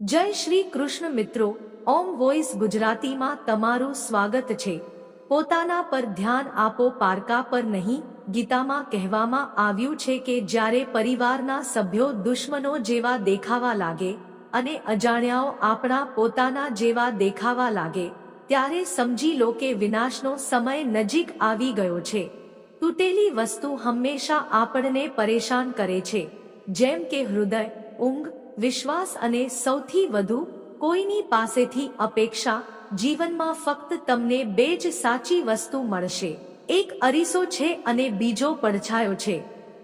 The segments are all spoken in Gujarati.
જય શ્રી કૃષ્ણ મિત્રો, ઓમ વોઇસ ગુજરાતીમાં તમારું સ્વાગત છે. પોતાના પર ધ્યાન આપો, પારકા પર નહીં, ગીતામાં કહેવામાં આવ્યું છે કે જ્યારે પરિવારના સભ્યો દુશ્મનો જેવા દેખાવા લાગે અને અજાણ્યાઓ આપણા પોતાના જેવા દેખાવા લાગે, ત્યારે સમજી લો કે વિનાશનો સમય નજીક આવી ગયો છે. તૂટેલી વસ્તુ હંમેશા આપણને પરેશાન કરે છે. જેમ કે હૃદય, ઊંઘ વિશ્વાસ અને સૌથી વધુ કોઈની પાસેથી અપેક્ષા જીવનમાં ફક્ત તમને બે જ સાચી વસ્તુ મળશે. એક અરીસો છે અને બીજો પડછાયો છે.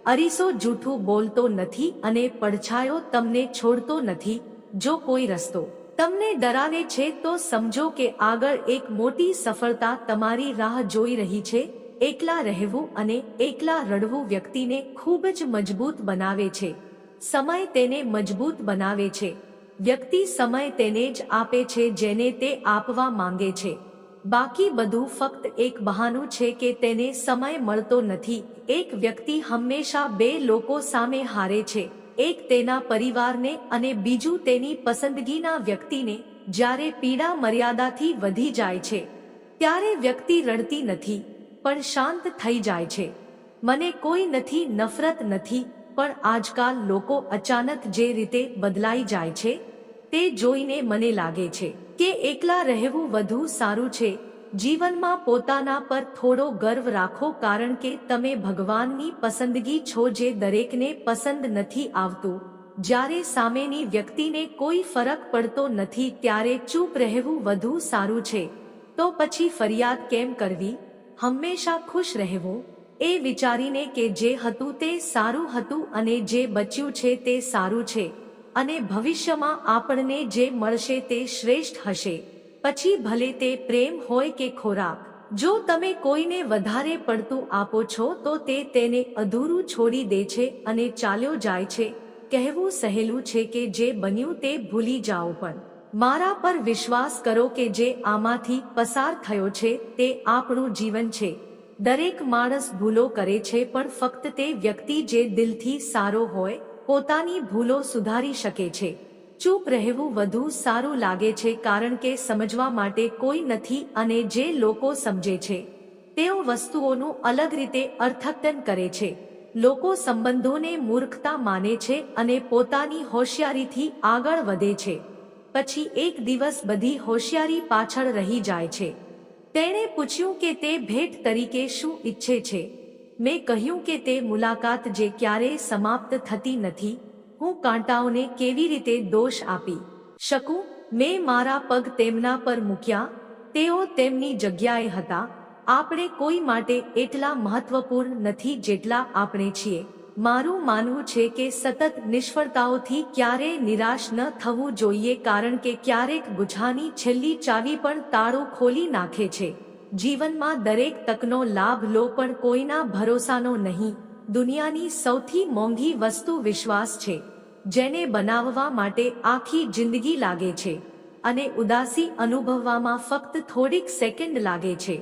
અરીસો જૂઠું બોલતો નથી અને પડછાયો તમને છોડતો નથી, જો કોઈ રસ્તો તમને ડરાવે છે તો સમજો કે આગળ એક મોટી સફળતા તમારી રાહ જોઈ રહી છે. એકલા રહેવું અને એકલા રડવું વ્યક્તિને ખૂબ જ મજબૂત બનાવે છે. સમય તેને મજબૂત બનાવે છે. વ્યક્તિ સમય તેને જ આપે છે જેને તે આપવા માંગે છે. બાકી બધું ફક્ત એક બહાનું છે કે તેને સમય મળતો નથી. એક વ્યક્તિ હંમેશા બે લોકો સામે હારે છે. એક તેના પરિવારને અને બીજું તેની પસંદગીના વ્યક્તિને, જ્યારે પીડા મર્યાદાથી વધી જાય છે. ત્યારે વ્યક્તિ રડતી નથી, પણ શાંત થઈ જાય છે. મને કોઈ નથી, નફરત નથી પણ આજકાલ લોકો અચાનક જે રીતે બદલાઈ જાય છે, તે જોઈને મને લાગે છે કે એકલા રહેવું વધુ સારું છે. જીવનમાં પોતાના પર થોડો ગર્વ રાખો કારણ કે તમે ભગવાનની પસંદગી છો જે દરેકને પસંદ નથી આવતું. જ્યારે સામેની વ્યક્તિને કોઈ ફરક પડતો નથી ત્યારે ચૂપ રહેવું વધુ સારું છે. તો પછી ફરિયાદ કેમ કરવી? હંમેશા ખુશ રહેવું એ વિચારીને કે જે હતું તે સારું હતું અને જે બચ્યું છે તે સારું છે, અને ભવિષ્યમાં આપણને જે મળશે તે શ્રેષ્ઠ હશે. પછી ભલે તે પ્રેમ હોય કે ખોરાક, જો તમે કોઈને વધારે પડતું આપો છો તો તે તેને અધૂરું છોડી દે છે અને ચાલ્યો જાય છે. કહેવું સહેલું છે કે જે બન્યું તે ભૂલી જાઓ પણ. મારા પર વિશ્વાસ કરો કે જે આમાંથી પસાર થયો છે તે આપણું જીવન છે. દરેક માણસ ભૂલો કરે છે પણ ફક્ત તે વ્યક્તિ જે દિલથી સારો હોય, પોતાની ભૂલો સુધારી શકે છે. ચૂપ રહેવું વધુ સારું લાગે છે કારણ કે સમજવા માટે કોઈ નથી અને જે લોકો સમજે છે, તેઓ વસ્તુઓનું અલગ રીતે અર્થઘટન કરે છે. લોકો સંબંધોને મૂર્ખતા માને છે અને પોતાની હોશિયારીથી આગળ વધે છે. પછી એક દિવસ બધી હોશિયારી પાછળ રહી જાય છે. તેણે પૂછ્યું કે તે ભેટ તરીકે શું ઈચ્છે છે? મેં કહ્યું કે તે મુલાકાત જે ક્યારેય સમાપ્ત થતી નથી, હું કાંટાઓને કેવી રીતે દોષ આપી શકું? મેં મારા પગ તેમના પર મૂક્યા, તેઓ તેમની જગ્યાએ હતા. આપણે કોઈ માટે એટલા મહત્વપૂર્ણ નથી જેટલા આપણે છીએ. મારું માનવું છે કે સતત નિષ્ફળતાઓથી ક્યારેય નિરાશ ન થવું જોઈએ કારણ કે ક્યારેક ગુજાની છેલ્લી ચાવી પણ તાળું ખોલી નાખે છે. જીવનમાં દરેક તકનો લાભ લો પણ કોઈના ભરોસાનો નહીં. દુનિયાની સૌથી મોંઘી વસ્તુ વિશ્વાસ છે, જેને બનાવવા માટે આખી જિંદગી લાગે છે અને ઉદાસી અનુભવવામાં ફક્ત થોડીક સેકન્ડ લાગે છે.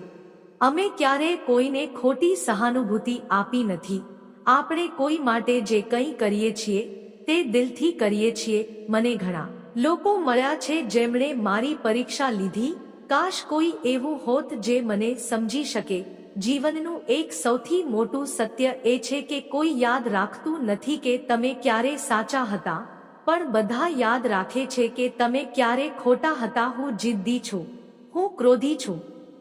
અમે ક્યારેય કોઈને ખોટી સહાનુભૂતિ આપી નથી. આપણે કોઈ માટે જે કંઈ કરીએ છીએ, તે દિલથી કરીએ છીએ, મને ઘણા લોકો મળ્યા છે જેમણે મારી પરીક્ષા લીધી, કાશ કોઈ એવું હોત જે મને સમજી શકે. જીવનનું એક સૌથી મોટું સત્ય એ છે કે કોઈ યાદ રાખતું નથી કે તમે ક્યારે સાચા હતા, પણ બધા યાદ રાખે છે કે તમે ક્યારે ખોટા હતા. હું જિદ્દી છું. હું ક્રોધી છું.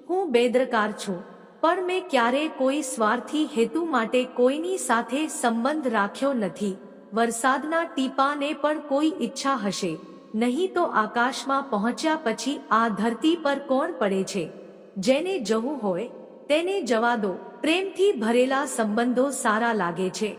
હું બેદરકાર છું. પણ મેં ક્યારે કોઈ સ્વાર્થી હેતુ માટે કોઈની સાથે સંબંધ રાખ્યો નથી. વરસાદના ટીપાને પણ કોઈ ઈચ્છા હશે. નહીં તો આકાશમાં પહોંચ્યા પછી આ ધરતી પર કોણ પડે છે? જેને જવું હોય, તેને જવા દો. પ્રેમથી ભરેલા સંબંધો સારા લાગે છે.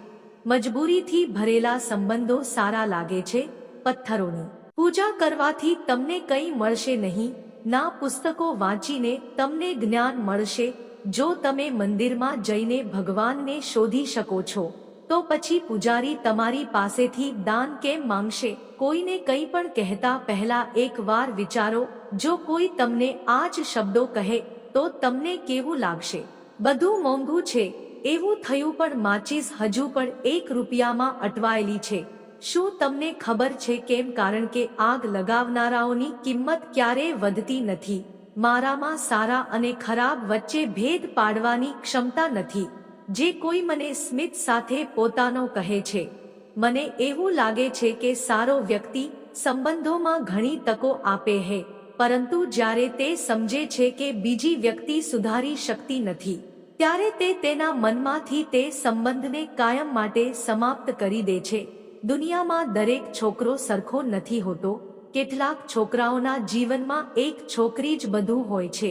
મજબૂરીથી ભરેલા સંબંધો સારા લાગે છે, પથ્થરોની. પૂજા કરવાથી તમને કંઈ મળશે નહીં. ના પુસ્તકો વાંચીને તમને જ્ઞાન મળશે જો તમે મંદિરમાં જઈને ભગવાનને શોધી શકો છો, તો પછી પૂજારી તમારી પાસેથી દાન કેમ માંગશે? કોઈને કંઈ પણ કહેતા પહેલા એકવાર વિચારો, જો કોઈ તમને આ જ શબ્દો કહે, તો તમને કેવું લાગશે? બધું મોંઘું છે, એવું થયું પણ માચીસ હજુ પણ એક રૂપિયામાં અટવાયેલી છે. શું તમને ખબર છે કેમ? કારણ કે આગ લગાવનારાઓની કિંમત ક્યારેય વધતી નથી. મારામાં સારા અને ખરાબ વચ્ચે ભેદ પાડવાની ક્ષમતા નથી. જે કોઈ મને સ્મિત સાથે પોતાનો કહે છે. મને એવું લાગે છે કે સારો વ્યક્તિ સંબંધોમાં ઘણી તકો આપે હે, પરંતુ જ્યારે તે સમજે છે કે બીજી વ્યક્તિ સુધારી શકતી નથી, ત્યારે તે તેના મનમાંથી તે સંબંધને કાયમ માટે સમાપ્ત કરી દે છે. દુનિયામાં દરેક છોકરો સરખો નથી હોતો કેટલાક છોકરાઓના જીવનમાં એક છોકરી જ બધું હોય છે.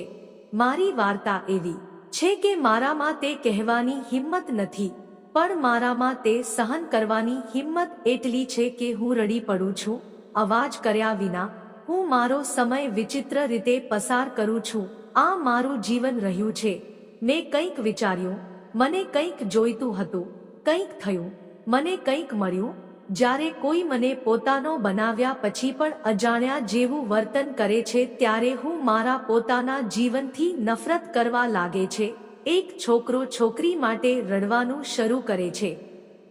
મારી વાર્તા એવી છે કે મારામાં તે કહેવાની હિંમત નથી, પણ મારામાં તે સહન કરવાની હિંમત એટલી છે કે હું રડી પડું છું, અવાજ કર્યા વિના હું મારો સમય વિચિત્ર રીતે પસાર કરું છું. આ મારું જીવન રહ્યું છે. મેં કંઈક વિચાર્યું, મને કંઈક જોઈતું હતું, કંઈક થયું, મને કંઈક મળ્યું જ્યારે કોઈ મને પોતાનો બનાવ્યા પછી પણ અજાણ્યા જેવું વર્તન કરે છે, ત્યારે હું મારા પોતાના જીવનથી નફરત કરવા લાગે છે. એક છોકરો છોકરી માટે રડવાનું શરૂ કરે છે.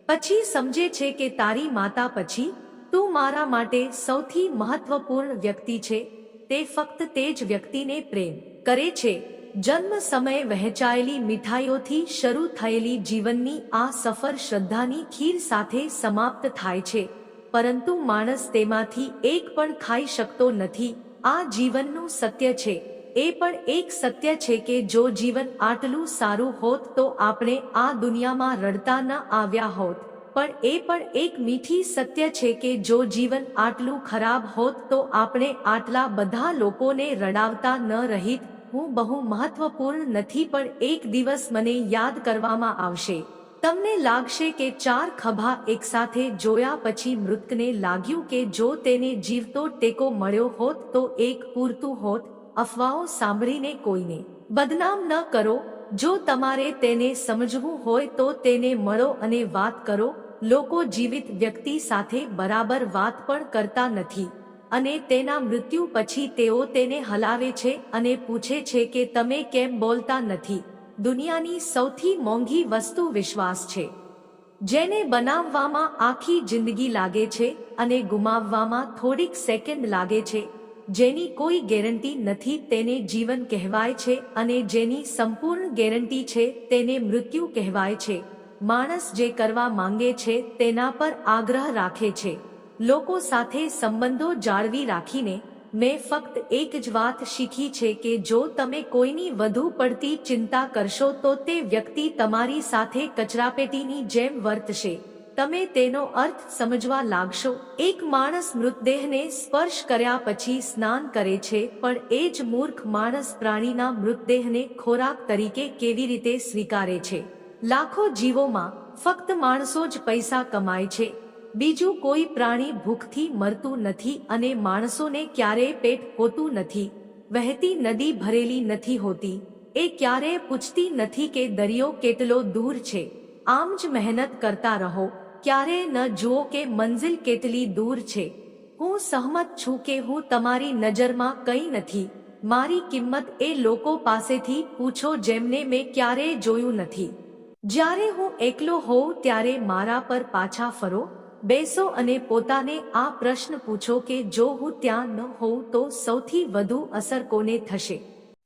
પછી સમજે છે કે તારી માતા પછી તું મારા માટે સૌથી મહત્વપૂર્ણ વ્યક્તિ છે. તે ફક્ત તે જ વ્યક્તિને પ્રેમ કરે છે. જન્મ સમયે વહેંચાયેલી મીઠાઈઓથી શરૂ થયેલી જીવનની આ સફર શ્રદ્ધાની ખીર સાથે સમાપ્ત થાય છે. પરંતુ માણસ તેમાંથી એક પણ ખાઈ શકતો નથી. આ જીવનનું સત્ય છે. એ પણ એક સત્ય છે કે જો જીવન આટલું સારું હોત તો આપણે આ દુનિયામાં રડતા ન આવ્યા હોત. પણ એ પણ એક મીઠી સત્ય છે કે જો જીવન આટલું ખરાબ હોત તો આપણે આટલા બધા લોકોને રડાવતા ન રહિત હું બહુ મહત્વપૂર્ણ નથી, પણ એક દિવસ મને યાદ કરવામાં આવશે. તમને લાગશે કે ચાર ખભા એકસાથે જોયા પછી મૃતકને લાગ્યું કે જો તેને જીવતો ટેકો મળ્યો હોત તો એક પૂરતું હોત, અફવાઓ સાંભળીને કોઈને. બદનામ ન કરો. જો તમારે તેને સમજવું હોય તો તેને મળો અને વાત કરો. લોકો જીવિત વ્યક્તિ સાથે બરાબર વાત પણ કરતા નથી. અને તેના મૃત્યુ પછી તેઓ તેને હલાવે છે અને પૂછે છે કે તમે કેમ બોલતા નથી. દુનિયાની સૌથી મોંઘી વસ્તુ વિશ્વાસ છે. જેને બનાવવામાં આખી જિંદગી લાગે છે અને ગુમાવવામાં થોડીક સેકન્ડ લાગે છે, જેની કોઈ ગેરંટી નથી તેને જીવન કહેવાય છે અને જેની સંપૂર્ણ ગેરંટી છે તેને મૃત્યુ કહેવાય છે. માણસ જે કરવા માંગે છે તેના પર આગ્રહ રાખે છે. લોકો સાથે સંબંધો જાળવી રાખીને, મેં ફક્ત એક જ વાત શીખી છે કે જો તમે કોઈની વધુ પડતી ચિંતા કરશો તો તે વ્યક્તિ તમારી સાથે કચરાપેટીની જેમ વર્તશે. તમે તેનો અર્થ સમજવા લાગશો. એક માણસ મૃતદેહને સ્પર્શ કર્યા પછી સ્નાન કરે છે, પણ એ જ મૂર્ખ માણસ પ્રાણીના મૃતદેહને ખોરાક તરીકે કેવી રીતે સ્વીકારે છે? લાખો જીવોમાં ફક્ત માણસો જ પૈસા કમાય છે. બીજું કોઈ પ્રાણી ભૂખથી મરતું નથી અને માણસોને ક્યારેય પેટ હોતું નથી. વહેતી નદી ભરેલી નથી હોતી. એ ક્યારેય પૂછતી નથી કે દરિયો કેટલો દૂર છે. આમ જ મહેનત કરતા રહો. ક્યારેય ન જુઓ કે મંઝિલ કેટલી દૂર છે. હું સહમત છું કે હું તમારી નજરમાં કંઈ નથી. મારી કિંમત એ લોકો પાસેથી પૂછો જેમને મેં ક્યારેય જોયું નથી. જ્યારે હું એકલો હોઉં ત્યારે મારા પર પાછા ફરો. બેસો અને પોતાને આ પ્રશ્ન પૂછો કે જો હું ત્યાં ન હોઉં તો સૌથી વધુ અસર કોને થશે?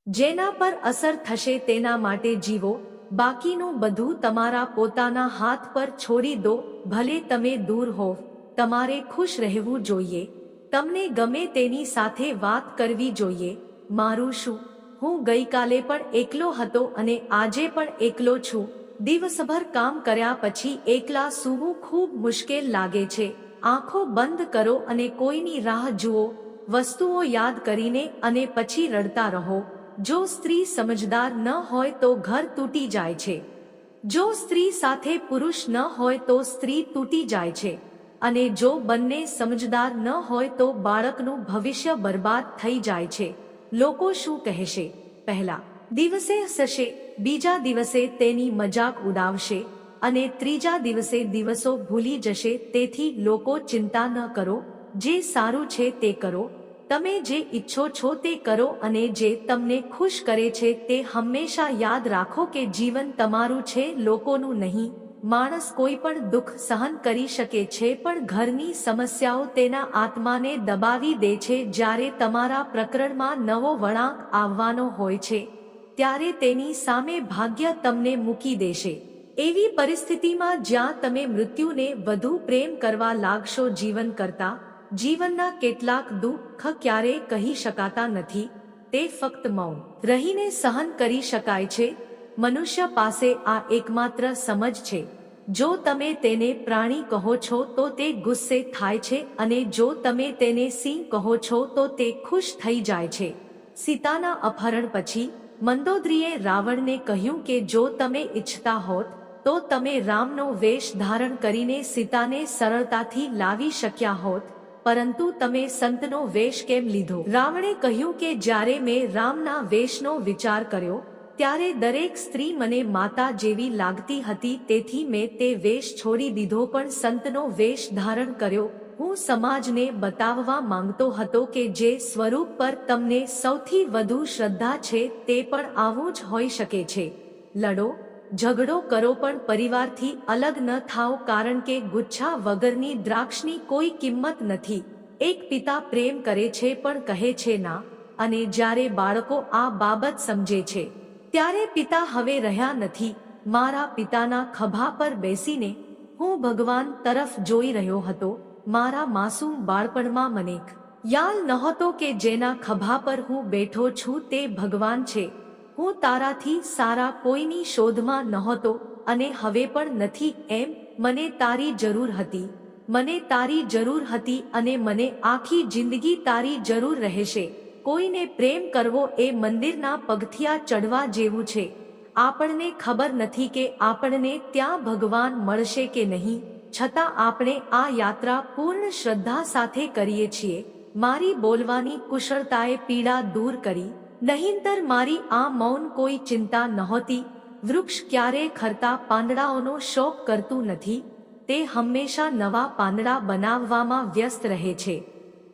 જેના પર અસર થશે તેના માટે જીવો, બાકીનું બધું તમારા પોતાના હાથ પર છોડી દો, ભલે તમે દૂર હોવ તમારે ખુશ રહેવું જોઈએ. તમને ગમે તેની સાથે વાત કરવી જોઈએ. મારું શું? હું ગઈકાલે પણ એકલો હતો અને આજે પણ એકલો છું. દિવસભર કામ કર્યા પછી એકલા સૂવું ખૂબ મુશ્કેલ લાગે છે. આંખો બંધ કરો અને કોઈની રાહ જુઓ, વસ્તુઓ યાદ કરીને અને પછી રડતા રહો. જો સ્ત્રી સમજદાર ન હોય તો ઘર તૂટી જાય છે. જો સ્ત્રી સાથે પુરુષ ન હોય તો સ્ત્રી તૂટી જાય છે. અને જો બંને સમજદાર ન હોય તો બાળકનું ભવિષ્ય બરબાદ થઈ જાય છે. લોકો શું કહેશે? પહેલા, દિવસે હસશે. બીજા દિવસે તેની મજાક ઉડાવશે અને ત્રીજા દિવસે દિવસો ભૂલી જશે, તેથી લોકો ચિંતા ન કરો. જે સારું છે તે કરો. તમે જે ઈચ્છો છો તે કરો અને જે તમને ખુશ કરે છે તે હંમેશા યાદ રાખો કે જીવન તમારું છે, લોકોનું નહીં. માણસ કોઈ પણ દુઃખ સહન કરી શકે છે, પણ ઘરની સમસ્યાઓ તેના આત્માને દબાવી દે છે, જ્યારે તમારા પ્રકરણમાં નવો વળાંક આવવાનો હોય છે. ત્યારે તેની સામે ભાગ્ય તમને મૂકી દેશે. એવી પરિસ્થિતિમાં જ્યાં તમે મૃત્યુને વધુ પ્રેમ કરવા લાગશો જીવન કરતા, જીવનના કેટલાક દુઃખ ક્યારેય કહી શકાતા નથી, તે ફક્ત મૌન. રહીને સહન કરી શકાય છે, મનુષ્ય પાસે આ એકમાત્ર સમજ છે. જો તમે તેને પ્રાણી કહો છો તો તે ગુસ્સે થાય છે અને જો તમે તેને સિંહ કહો છો તો તે ખુશ થઈ જાય છે. સીતાના અપહરણ પછી મંદોદરીએ રાવણને કહ્યું કે જો તમે ઈચ્છતા હોત, તો તમે રામનો વેશ ધારણ કરીને સીતાને સરળતાથી લાવી શક્યા હોત, પરંતુ તમે સંતનો વેશ કેમ લીધો? રાવણે કહ્યું કે જ્યારે મેં રામના વેશનો વિચાર કર્યો, ત્યારે દરેક સ્ત્રી મને માતા જેવી લાગતી હતી, તેથી મેં તે વેશ છોડી દીધો, પણ સંતનો વેશ ધારણ કર્યો હું સમાજને બતાવવા માંગતો હતો કે જે સ્વરૂપ પર તમને સૌથી વધુ શ્રદ્ધા છે તે પણ આવું જ હોઈ શકે છે. લડો, ઝઘડો કરો પણ પરિવારથી અલગ ન થાઓ કારણ કે ગુચ્છા વગરની દ્રાક્ષની કોઈ કિંમત નથી. એક પિતા પ્રેમ કરે છે પણ કહે છે ના, અને જ્યારે બાળકો આ બાબત સમજે છે, ત્યારે પિતા હવે રહ્યા નથી. મારા પિતાના ખભા પર બેસીને હું ભગવાન તરફ જોઈ રહ્યો હતો. મારા માસૂમ બાળપણમાં મને યાલ નહોતો કે જેના ખભા પર હું બેઠો છું તે ભગવાન છે. હું તારાથી સારા કોઈની શોધમાં નહોતો અને હવે પણ નથી એમ મને તારી જરૂર હતી. મને તારી જરૂર હતી અને મને આખી જિંદગી તારી જરૂર રહેશે. કોઈને પ્રેમ કરવો એ મંદિરના પગથિયા ચડવા જેવું છે. આપણને ખબર નથી કે આપણને ત્યાં ભગવાન મળશે કે નહીં. છતાં આપણે આ યાત્રા પૂર્ણ શ્રદ્ધા સાથે કરીએ છીએ. મારી બોલવાની કુશળતાએ પીડા દૂર કરી. નહીંતર મારી આ મૌન કોઈ ચિંતા નહોતી. વૃક્ષ ક્યારે ખરતા પાંદડાઓનો શોખ કરતું નથી. તે હંમેશા નવા પાંદડા બનાવવામાં વ્યસ્ત રહે છે.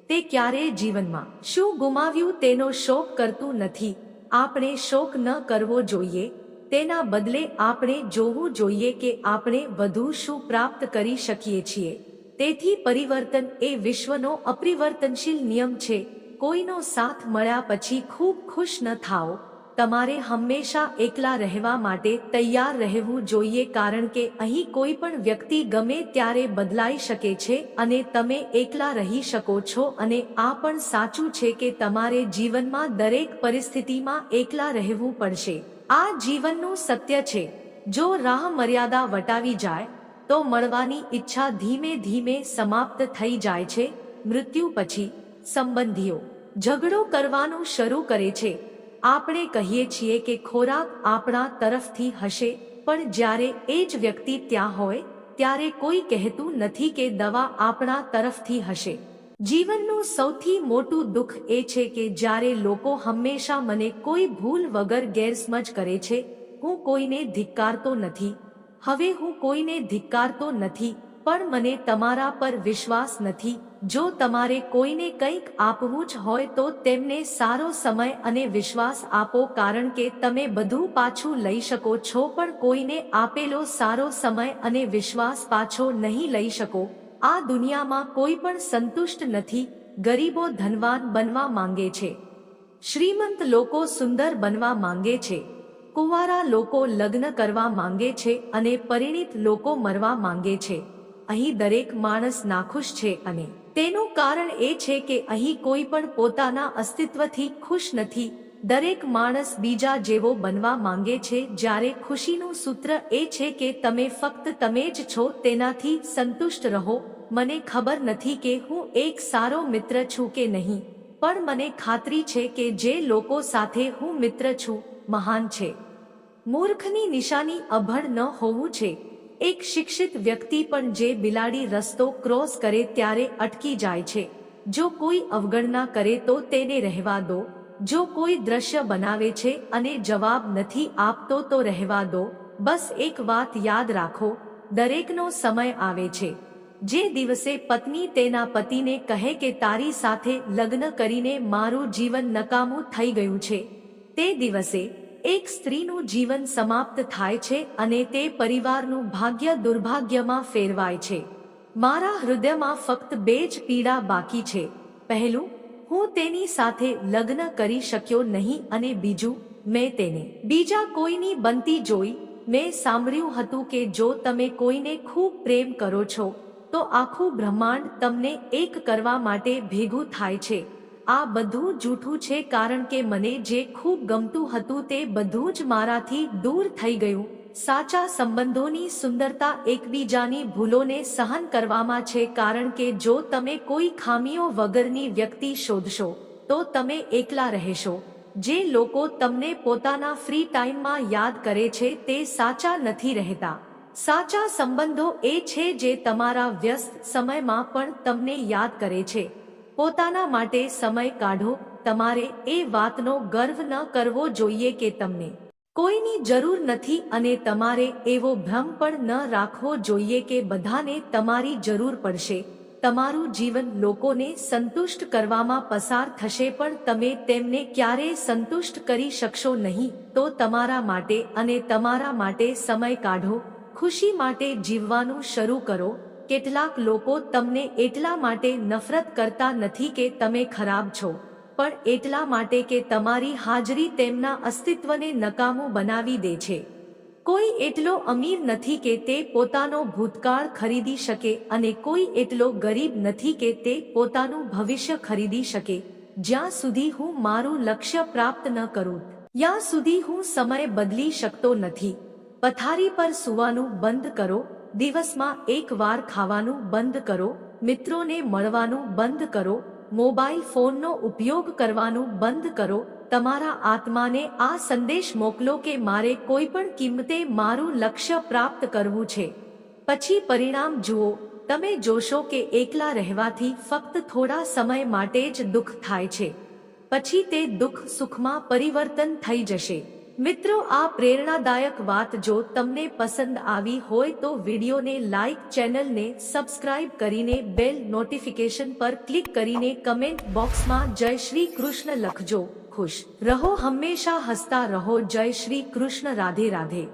તે ક્યારેય જીવનમાં શું ગુમાવ્યું તેનો શોક કરતું નથી. આપણે શોક ન કરવો જોઈએ. તેના બદલે આપણે જોવું જોઈએ કે આપણે વધુ શું પ્રાપ્ત કરી શકીએ છીએ. તેથી પરિવર્તન એ વિશ્વનો અપરિવર્તનશીલ નિયમ છે. કોઈનો સાથ મળ્યા પછી ખૂબ ખુશ ન થાઓ. તમારે હંમેશા એકલા રહેવા માટે તૈયાર રહેવું જોઈએ કારણ કે અહીં કોઈ પણ વ્યક્તિ ગમે ત્યારે બદલાઈ શકે છે અને તમે એકલા રહી શકો છો અને આ પણ સાચું છે કે તમારે જીવનમાં દરેક પરિસ્થિતિમાં એકલા રહેવું પડશે. આ જીવનનું સત્ય છે. જો રાહ મર્યાદા વટાવી જાય, તો મળવાની ઈચ્છા ધીમે ધીમે સમાપ્ત થઈ જાય છે. મૃત્યુ પછી સંબંધીઓ, ઝઘડો કરવાનું શરૂ કરે છે. આપણે કહીએ છીએ કે ખોરાક આપણા તરફથી હશે, પણ જ્યારે એ જ વ્યક્તિ ત્યાં હોય, ત્યારે કોઈ કહેતું નથી કે દવા આપણા તરફથી હશે. જીવનનું સૌથી મોટું દુઃખ એ છે કે જ્યારે લોકો હંમેશા મને કોઈ ભૂલ વગર ગેરસમજ કરે છે, હું કોઈને ધિક્કારતો નથી. હવે હું કોઈને ધિક્કારતો નથી, પણ મને તમારા પર વિશ્વાસ નથી. જો તમારે કોઈને કંઈક આપવું જ હોય તો તેમને સારો સમય અને વિશ્વાસ આપો કારણ કે તમે બધું પાછું લઈ શકો છો પણ કોઈને આપેલો સારો સમય અને વિશ્વાસ પાછો નહીં લઈ શકો. આ દુનિયામાં કોઈ પણ સંતુષ્ટ નથી, ગરીબો ધનવાન બનવા માંગે છે. શ્રીમંત લોકો સુંદર બનવા માંગે છે. કુંવારા લોકો લગ્ન કરવા માંગે છે અને પરિણિત લોકો મરવા માંગે છે. અહીં દરેક માણસ નાખુશ છે અને તેનું કારણ એ છે કે અહીં કોઈ પણ પોતાના અસ્તિત્વથી ખુશ નથી દરેક માણસ બીજા જેવો બનવા માંગે છે, જ્યારે ખુશીનું સૂત્ર એ છે કે તમે ફક્ત તમે જ છો, તેનાથી સંતુષ્ટ રહો. મને ખબર નથી કે હું એક સારો મિત્ર છું કે નહીં, પણ મને ખાતરી છે કે જે લોકો સાથે હું મિત્ર છું, મહાન છે. મૂર્ખની નિશાની અભણ ન હોવું છે. એક શિક્ષિત વ્યક્તિ પણ જે બિલાડી રસ્તો ક્રોસ કરે ત્યારે અટકી જાય છે. જો કોઈ અવગણના કરે તો તેને રહેવા દો. જો કોઈ દ્રશ્ય બનાવે છે અને જવાબ નથી આપતો તો રહેવા દો. બસ એક વાત યાદ રાખો, દરેકનો સમય આવે છે. જે દિવસે પત્ની તેના પતિને કહે કે તારી સાથે લગ્ન કરીને મારું જીવન નકામું થઈ ગયું છે. તે દિવસે એક સ્ત્રીનું જીવન સમાપ્ત થાય છે અને તે પરિવારનું ભાગ્ય દુર્ભાગ્યમાં ફેરવાય છે. મારા હૃદયમાં ફક્ત બે જ પીડા બાકી છે. પહેલું હું તેની સાથે લગ્ન કરી શક્યો નહીં અને બીજું, મેં તેને બીજા કોઈની બનતી જોઈ, મેં સાંભળ્યું હતું કે જો તમે કોઈને ખૂબ પ્રેમ કરો છો, તો આખું બ્રહ્માંડ તમને એક કરવા માટે ભેગું થાય છે. આ બધું જૂઠું છે કારણ કે મને જે ખૂબ ગમતું હતું તે બધું જ મારાથી દૂર થઈ ગયું. સાચા સંબંધોની સુંદરતા એકબીજાની ભૂલોને સહન કરવામાં છે કારણ કે જો તમે કોઈ ખામીઓ વગરની વ્યક્તિ શોધશો, તો તમે એકલા રહેશો. જે લોકો તમને પોતાના ફ્રી ટાઈમમાં યાદ કરે છે તે સાચા નથી રહેતા. સાચા સંબંધો એ છે જે તમારા વ્યસ્ત સમયમાં પણ તમને યાદ કરે છે. પોતાના માટે સમય કાઢો, તમારે એ વાતનો ગર્વ ન કરવો જોઈએ કે તમને કોઈની જરૂર નથી અને તમારે એવો ભ્રમ પણ ન રાખવો જોઈએ કે બધાને તમારી જરૂર પડશે. તમારું જીવન લોકોને સંતુષ્ટ કરવામાં પસાર થશે પણ તમે તેમને ક્યારેય સંતુષ્ટ કરી શકશો નહીં. તો તમારા માટે અને તમારા માટે સમય કાઢો. ખુશી માટે જીવવાનું શરૂ કરો. કેટલાક લોકો તમને એટલા માટે નફરત કરતા નથી કે તમે ખરાબ છો. પણ એટલા માટે કે તમારી હાજરી તેમના અસ્તિત્વને નકામું બનાવી દે છે. કોઈ એટલો અમીર નથી કે તે પોતાનો ભૂતકાળ ખરીદી શકે અને કોઈ એટલો ગરીબ નથી કે તે પોતાનું ભવિષ્ય ખરીદી શકે. જ્યાં સુધી હું મારું લક્ષ્ય પ્રાપ્ત ન કરું, ત્યાં સુધી હું સમય બદલી શકતો નથી. પથારી પર સૂવાનું બંધ કરો, દિવસમાં એક વાર ખાવાનું બંધ કરો, મિત્રોને મળવાનું બંધ કરો મોબાઈલ ફોનનો ઉપયોગ કરવાનું બંધ કરો. તમારા આત્માને આ સંદેશ મોકલો કે મારે કોઈ પણ કિંમતે મારું લક્ષ્ય પ્રાપ્ત કરવું છે. પછી પરિણામ જુઓ. તમે જોશો કે એકલા રહેવાથી ફક્ત થોડા સમય માટે જ દુઃખ થાય છે. પછી તે દુઃખ સુખમાં પરિવર્તન થઈ જશે. મિત્રો, આ પ્રેરણાદાયક વાત જો તમને પસંદ આવી હોય તો વિડીયોને લાઈક, ચેનલને સબસ્ક્રાઇબ કરીને બેલ નોટિફિકેશન પર ક્લિક કરીને કમેન્ટ બોક્સમાં જય શ્રી કૃષ્ણ લખજો. ખુશ રહો, હંમેશા હસતા રહો. જય શ્રી કૃષ્ણ, રાધે રાધે.